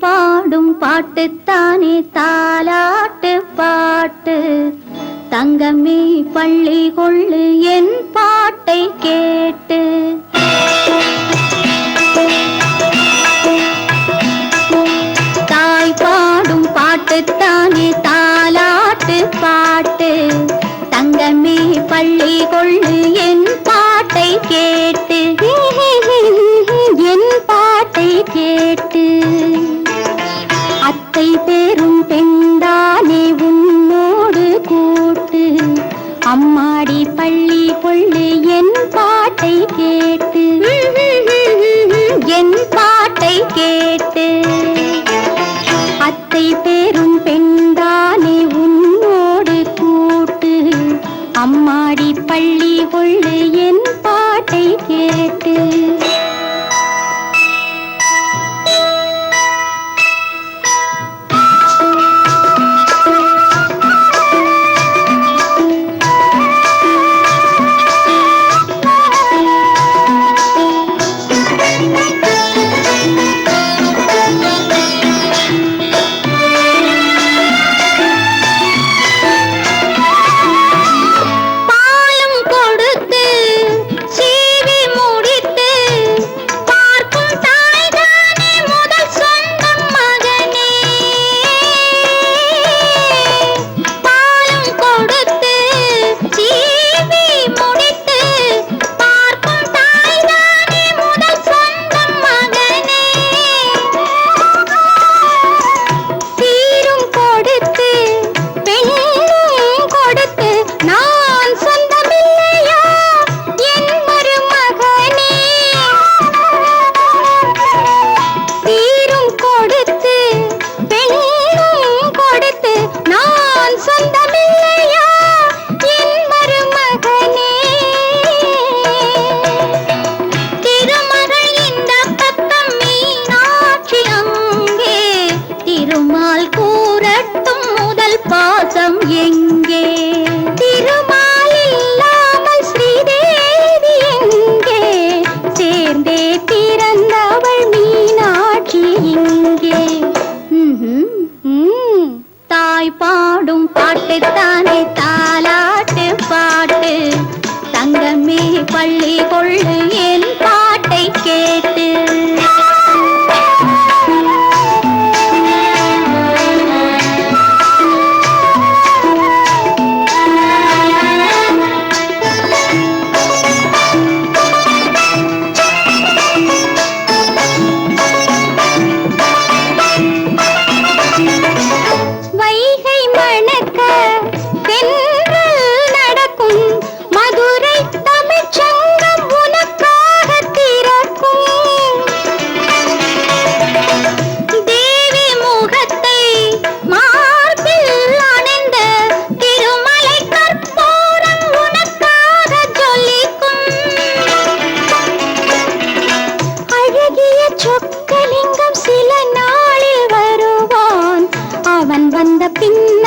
பாடும் பாட்டுத்தானே தாலாட்டு பாட்டு. தங்கமே பள்ளி கொள்ளு என் பாட்டை கேட்டு. தாய் பாடும் பாட்டுத்தானே தாலாட்டு பாட்டு. தங்கமே பள்ளி கொள்ளு என் பாட்டை கேட்டு. ஆசை பெரும் பெண்டானே உன்னோடு கூட்டு. அம்மாடி பள்ளி பொள்ளு என் பாட்டை கேட்டு. என் பாட்டை கேட்டு. அத்தை பெரும் பெண்டானே உன்னோடு கூட்டு. அம்மாடி பள்ளி பொள்ளு நினைத்தா 冰